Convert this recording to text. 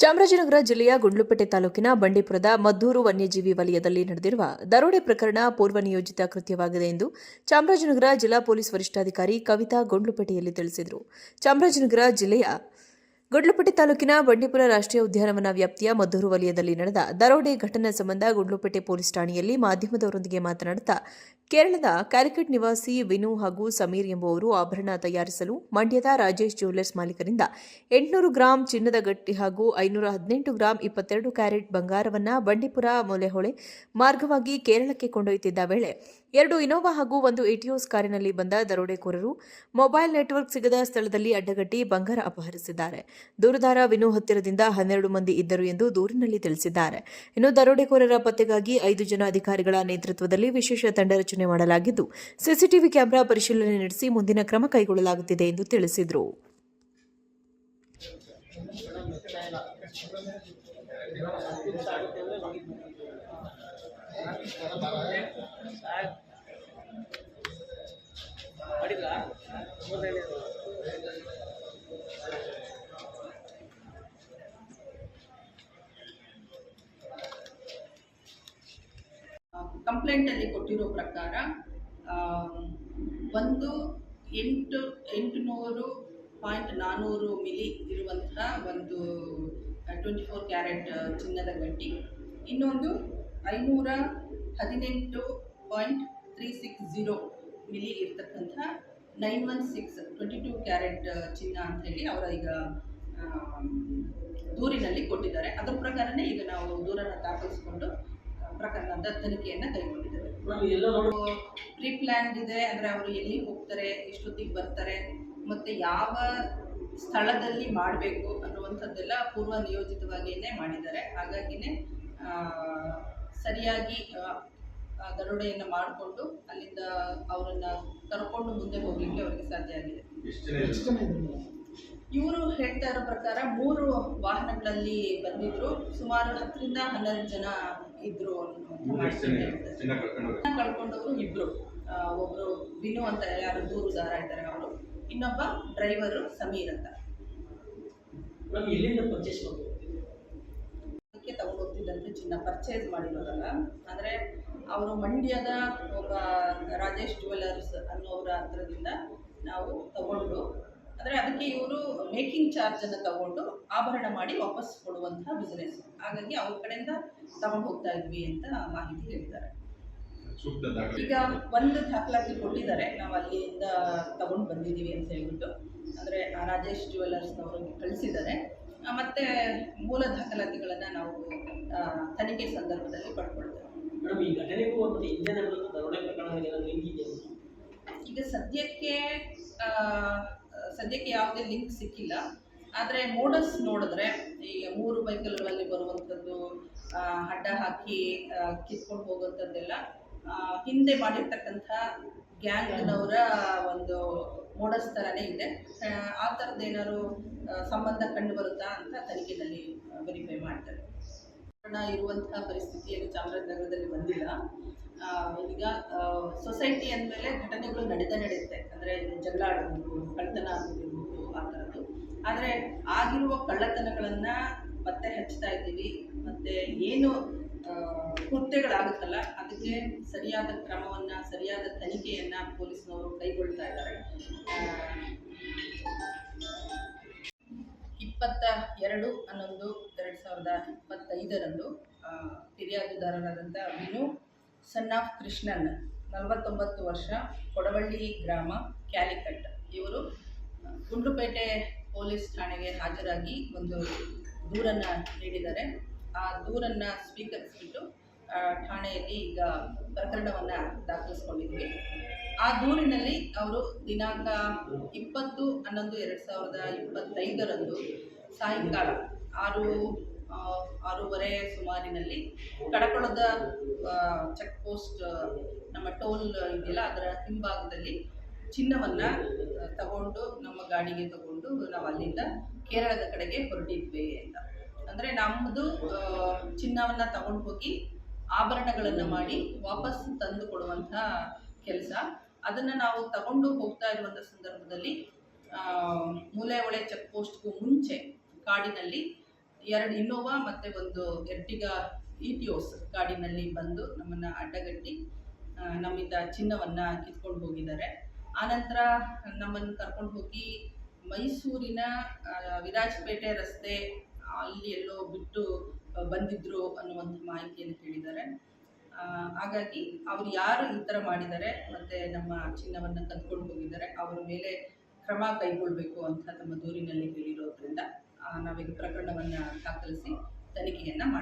ಚಾಮರಾಜನಗರ ಜಿಲ್ಲೆಯ ಗುಂಡ್ಲುಪೇಟೆ ತಾಲೂಕಿನ ಬಂಡೀಪುರದ ಮದ್ದೂರು ವನ್ಯಜೀವಿ ವಲಯದಲ್ಲಿ ನಡೆದಿರುವ ದರೋಡೆ ಪ್ರಕರಣ ಪೂರ್ವ ನಿಯೋಜಿತ ಕೃತ್ಯವಾಗಿದೆ ಎಂದು ಚಾಮರಾಜನಗರ ಜಿಲ್ಲಾ ಪೊಲೀಸ್ ವರಿಷ್ಠಾಧಿಕಾರಿ ಕವಿತಾ ಗುಂಡ್ಲುಪೇಟೆಯಲ್ಲಿ ತಿಳಿಸಿದರು. ಚಾಮರಾಜನಗರ ಜಿಲ್ಲೆಯ ಗುಂಡ್ಲುಪೇಟೆ ತಾಲೂಕಿನ ಬಂಡೀಪುರ ರಾಷ್ಟ್ರೀಯ ಉದ್ಯಾನವನ ವ್ಯಾಪ್ತಿಯ ಮದ್ದೂರು ವಲಯದಲ್ಲಿ ನಡೆದ ದರೋಡೆ ಘಟನೆ ಸಂಬಂಧ ಗುಂಡ್ಲುಪೇಟೆ ಪೊಲೀಸ್ ಠಾಣೆಯಲ್ಲಿ ಮಾಧ್ಯಮದವರೊಂದಿಗೆ ಮಾತನಾಡುತ್ತಾ ಕೇರಳದ ಕ್ಯಾಲಿಕಟ್ ನಿವಾಸಿ ವಿನು ಹಾಗೂ ಸಮೀರ್ ಎಂಬುವರು ಆಭರಣ ತಯಾರಿಸಲು ಮಂಡ್ಯದ ರಾಜೇಶ್ ಜ್ಯುವೆಲ್ಲರ್ಸ್ ಮಾಲೀಕರಿಂದ ಎಂಟುನೂರು ಗ್ರಾಂ ಚಿನ್ನದ ಗಟ್ಟಿ ಹಾಗೂ ಐನೂರ ಹದಿನೆಂಟು ಗ್ರಾಂ ಇಪ್ಪತ್ತೆರಡು ಕ್ಯಾರೆಟ್ ಬಂಗಾರವನ್ನು ಬಂಡೀಪುರ ಮೊಲೆಹೊಳೆ ಮಾರ್ಗವಾಗಿ ಕೇರಳಕ್ಕೆ ಕೊಂಡೊಯ್ಯುತ್ತಿದ್ದ ವೇಳೆ ಎರಡು ಇನೋವಾ ಹಾಗೂ ಒಂದು ಎಟಿಯೋಸ್ ಕಾರಿನಲ್ಲಿ ಬಂದ ದರೋಡೆಕೋರರು ಮೊಬೈಲ್ ನೆಟ್ವರ್ಕ್ ಸಿಗದ ಸ್ಥಳದಲ್ಲಿ ಅಡ್ಡಗಟ್ಟಿ ಬಂಗಾರ ಅಪಹರಿಸಿದ್ದಾರೆ. ದೂರುದಾರ ವಿನು ಹತ್ತಿರದಿಂದ ಹನ್ನೆರಡು ಮಂದಿ ಇದ್ದರು ಎಂದು ದೂರಿನಲ್ಲಿ ತಿಳಿಸಿದ್ದಾರೆ. ಇನ್ನು ದರೋಡೆಕೋರರ ಪತ್ತೆಗಾಗಿ ಐದು ಜನ ಅಧಿಕಾರಿಗಳ ನೇತೃತ್ವದಲ್ಲಿ ವಿಶೇಷ ತಂಡ ಮಾಡಲಾಗಿದ್ದು ಸಿಸಿಟಿವಿ ಕ್ಯಾಮೆರಾ ಪರಿಶೀಲನೆ ನಡೆಸಿ ಮುಂದಿನ ಕ್ರಮ ಕೈಗೊಳ್ಳಲಾಗುತ್ತಿದೆ ಎಂದು ತಿಳಿಸಿದರು. ಕಂಪ್ಲೇಂಟಲ್ಲಿ ಕೊಟ್ಟಿರೋ ಪ್ರಕಾರ ಒಂದು ಎಂಟು, ಎಂಟುನೂರು ಪಾಯಿಂಟ್ ನಾನ್ನೂರು ಮಿಲಿ ಇರುವಂತಹ ಒಂದು ಟ್ವೆಂಟಿ ಫೋರ್ ಕ್ಯಾರೆಟ್ ಚಿನ್ನದ ಗಟ್ಟಿ ಇನ್ನೊಂದು ಐನೂರ ಹದಿನೆಂಟು ಪಾಯಿಂಟ್ ತ್ರೀ ಸಿಕ್ಸ್ ಝೀರೋ ಮಿಲಿ ಇರ್ತಕ್ಕಂಥ nine one six twenty two carat ಚಿನ್ನ ಅಂತ ಹೇಳಿ ಅವರ ಈಗ ದೂರಿನಲ್ಲಿ ಕೊಟ್ಟಿದ್ದಾರೆ. ಅದರ ಪ್ರಕಾರನೇ ಈಗ ನಾವು ದೂರನ್ನು ದಾಖಲಿಸಿಕೊಂಡು ಪ್ರಕರಣದ ತನಿಖೆಯನ್ನು ಕೈಗೊಂಡಿದ್ದಾರೆ ಪ್ರೀ ಪ್ಲ್ಯಾನ್ಡ್ ಇದೆ ಅಂದರೆ ಅವರು ಎಲ್ಲಿ ಹೋಗ್ತಾರೆ ಎಷ್ಟೊತ್ತಿಗೆ ಬರ್ತಾರೆ ಮತ್ತು ಯಾವ ಸ್ಥಳದಲ್ಲಿ ಮಾಡಬೇಕು ಅನ್ನುವಂಥದ್ದೆಲ್ಲ ಪೂರ್ವ ನಿಯೋಜಿತವಾಗಿಯೇ ಮಾಡಿದ್ದಾರೆ. ಹಾಗಾಗಿನೇ ಸರಿಯಾಗಿ ದರೋಡೆಯನ್ನು ಮಾಡಿಕೊಂಡು ಅಲ್ಲಿಂದ ಅವರನ್ನು ಕರ್ಕೊಂಡು ಮುಂದೆ ಹೋಗಲಿಕ್ಕೆ ಅವರಿಗೆ ಸಾಧ್ಯ ಆಗಿದೆ. ಇವರು ಹೇಳ್ತಾ ಇರೋ ಪ್ರಕಾರ ಮೂರು ವಾಹನಗಳಲ್ಲಿ ಬಂದಿದ್ರು. ಸುಮಾರು ಹತ್ತರಿಂದ ಹನ್ನೆರಡು ಜನ ಇದ್ರು ಅನ್ನುವಂಥ ಮಾಹಿತಿ ಚಿನ್ನ ಕಳ್ಕೊಂಡವರು ಇಬ್ರು. ಒಬ್ರು ವಿನು ಅಂತ ಯಾರು ದೂರುದಾರ ಇದ್ದಾರೆ ಅವರು. ಇನ್ನೊಬ್ಬ ಡ್ರೈವರ್ ಸಮೀರ್ ಅಂತ. ತಗೊಂಡೋಗ್ತಿದ್ದಂತೆ ಎಲ್ಲಿಂದ ಪರ್ಚೇಸ್ ಅದಕ್ಕೆ ಚಿನ್ನ ಪರ್ಚೇಸ್ ಮಾಡಿರೋದಲ್ಲ. ಅಂದ್ರೆ ಅವರು ಮಂಡ್ಯದ ಒಬ್ಬ ರಾಜೇಶ್ ಜುವೆಲ್ಲರ್ಸ್ ಅನ್ನೋರ ಹತ್ರದಿಂದ ನಾವು ತಗೊಂಡು ಅಂದರೆ ಅದಕ್ಕೆ ಇವರು ಮೇಕಿಂಗ್ ಚಾರ್ಜನ್ನು ತಗೊಂಡು ಆಭರಣ ಮಾಡಿ ವಾಪಸ್ ಕೊಡುವಂತಹ ಬಿಸ್ನೆಸ್ ಹಾಗಾಗಿ ಅವ್ರ ಕಡೆಯಿಂದ ತಗೊಂಡು ಹೋಗ್ತಾ ಇದ್ವಿ ಅಂತ ಮಾಹಿತಿ ಹೇಳ್ತಾರೆ. ಈಗ ಒಂದು ದಾಖಲಾತಿ ಕೊಟ್ಟಿದ್ದಾರೆ. ನಾವು ಅಲ್ಲಿಂದ ತಗೊಂಡು ಬಂದಿದ್ದೀವಿ ಅಂತ ಹೇಳ್ಬಿಟ್ಟು. ಅಂದರೆ ರಾಜೇಶ್ ಜುವೆಲ್ಲರ್ಸ್ನವ್ರಿಗೆ ಕಳಿಸಿದ್ದಾರೆ. ಆ, ಮತ್ತೆ ಮೂಲ ದಾಖಲಾತಿಗಳನ್ನು ನಾವು ತನಿಖೆ ಸಂದರ್ಭದಲ್ಲಿ ಪಡ್ಕೊಳ್ತೇವೆ. ಈಗ ಸದ್ಯಕ್ಕೆ ಸದ್ಯಕ್ಕೆ ಯಾವುದೇ ಲಿಂಕ್ ಸಿಕ್ಕಿಲ್ಲ. ಆದರೆ ಮೋಡಸ್ ನೋಡಿದ್ರೆ ಈಗ ಮೂರು ಬೈಕಲ್ಗಳಲ್ಲಿ ಬರುವಂಥದ್ದು ಅಡ್ಡ ಹಾಕಿ ಕಿತ್ಕೊಂಡು ಹೋಗುವಂಥದ್ದೆಲ್ಲ ಹಿಂದೆ ಮಾಡಿರ್ತಕ್ಕಂಥ ಗ್ಯಾಂಗ್ನವರ ಒಂದು ಮೋಡಸ್ ಥರನೇ ಇದೆ. ಆ, ಥರದ್ದು ಏನಾದ್ರು ಸಂಬಂಧ ಕಂಡು ಬರುತ್ತಾ ಅಂತ ತನಿಖೆಯಲ್ಲಿ ವೆರಿಫೈ ಮಾಡ್ತಾರೆ. ಇರುವಂತಹ ಪರಿಸ್ಥಿತಿಯಲ್ಲಿ ಚಾಮರಾಜನಗರದಲ್ಲಿ ಬಂದಿಲ್ಲ. ಈಗ ಸೊಸೈಟಿ ಅಂದಮೇಲೆ ಘಟನೆಗಳು ನಡೀತಾ ನಡೆಯುತ್ತೆ. ಅಂದರೆ ಜಗಳ ಆಡೋದು, ಕಳ್ಳತನ ಆಗೋದಿರ್ಬೋದು, ಆ ಥರದ್ದು ಆದರೆ ಆಗಿರುವ ಕಳ್ಳತನಗಳನ್ನು ಪತ್ತೆ ಹಚ್ತಾ ಇದ್ದೀವಿ. ಮತ್ತು ಏನು ಕೃತ್ಯಗಳಾಗುತ್ತಲ್ಲ, ಅದಕ್ಕೆ ಸರಿಯಾದ ಕ್ರಮವನ್ನು, ಸರಿಯಾದ ತನಿಖೆಯನ್ನು ಪೊಲೀಸ್ನವರು ಕೈಗೊಳ್ತಾ ಇದ್ದಾರೆ. ಇಪ್ಪತ್ತ ಎರಡು ಹನ್ನೊಂದು ಸಾವಿರದ ಇಪ್ಪತ್ತೈದರಂದು ಫಿರ್ಯಾದುದಾರರಾದಂಥ ವಿನು ಸನ್ ಆಫ್ ಕೃಷ್ಣನ್, ನಲವತ್ತೊಂಬತ್ತು ವರ್ಷ, ಕೊಡವಳ್ಳಿ ಗ್ರಾಮ, ಕ್ಯಾಲಿಕಟ್. ಇವರು ಗುಂಡ್ಲುಪೇಟೆ ಪೊಲೀಸ್ ಠಾಣೆಗೆ ಹಾಜರಾಗಿ ಒಂದು ದೂರನ್ನು ನೀಡಿದ್ದಾರೆ. ಆ ದೂರನ್ನು ಸ್ವೀಕರಿಸಿಬಿಟ್ಟು ಠಾಣೆಯಲ್ಲಿ ಈಗ ಪ್ರಕರಣವನ್ನು ದಾಖಲಿಸ್ಕೊಂಡಿದ್ವಿ ಆ ದೂರಿನಲ್ಲಿ ಅವರು ದಿನಾಂಕ ಇಪ್ಪತ್ತು ಹನ್ನೊಂದು ಎರಡು ಸಾವಿರದ ಇಪ್ಪತ್ತೈದರಂದು ಸಾಯಂಕಾಲ ಆರು ಆರೂವರೆ ಸುಮಾರಿನಲ್ಲಿ. ಕಡಕೊಳದ ಚೆಕ್ ಪೋಸ್ಟ್ ನಮ್ಮ ಟೋಲ್ ಇದೆಯಲ್ಲ, ಅದರ ಹಿಂಭಾಗದಲ್ಲಿ ಚಿನ್ನವನ್ನು ತಗೊಂಡು ನಮ್ಮ ಗಾಡಿಗೆ ತಗೊಂಡು ನಾವು ಅಲ್ಲಿಂದ ಕೇರಳದ ಕಡೆಗೆ ಹೊರಟಿದ್ವಿ ಅಂತ. ಅಂದರೆ ನಮ್ಮದು ಚಿನ್ನವನ್ನು ತಗೊಂಡು ಹೋಗಿ ಆಭರಣಗಳನ್ನು ಮಾಡಿ ವಾಪಸ್ ತಂದು ಕೊಡುವಂಥ ಕೆಲಸ. ಅದನ್ನು ನಾವು ತಗೊಂಡು ಹೋಗ್ತಾ ಇರುವಂಥ ಸಂದರ್ಭದಲ್ಲಿ ಮೂಲೆ ಒಳೆ ಚೆಕ್ ಪೋಸ್ಟ್ಗೂ ಮುಂಚೆ ಕಾಡಿನಲ್ಲಿ ಎರಡು ಇನ್ನೋವಾ ಮತ್ತು ಒಂದು ಎರ್ಟಿಗಾ ಇಟಿಯೋಸ್ ಗಾಡಿನಲ್ಲಿ ಬಂದು ನಮ್ಮನ್ನು ಅಡ್ಡಗಟ್ಟಿ ನಮ್ಮಿಂದ ಚಿನ್ನವನ್ನು ಕಿತ್ಕೊಂಡು ಹೋಗಿದ್ದಾರೆ. ಆನಂತರ ನಮ್ಮನ್ನು ಕರ್ಕೊಂಡು ಹೋಗಿ ಮೈಸೂರಿನ ವಿರಾಜಪೇಟೆ ರಸ್ತೆ ಅಲ್ಲಿ ಎಲ್ಲೋ ಬಿಟ್ಟು ಬಂದಿದ್ರು ಅನ್ನುವಂಥ ಮಾಹಿತಿಯನ್ನು ಹೇಳಿದ್ದಾರೆ ಹಾಗಾಗಿ ಅವ್ರು ಯಾರು ಈ ಥರ ಮಾಡಿದ್ದಾರೆ ಮತ್ತು ನಮ್ಮ ಚಿನ್ನವನ್ನು ಕದ್ಕೊಂಡು ಹೋಗಿದ್ದಾರೆ, ಅವ್ರ ಮೇಲೆ ಕ್ರಮ ಕೈಗೊಳ್ಳಬೇಕು ಅಂತ ತಮ್ಮ ದೂರಿನಲ್ಲಿ ಹೇಳಿರೋದ್ರಿಂದ. ನಾವೀಗ ಪ್ರಕರಣವನ್ನು ದಾಖಲಿಸಿ ತನಿಖೆಯನ್ನ ಮಾಡ್ತೀವಿ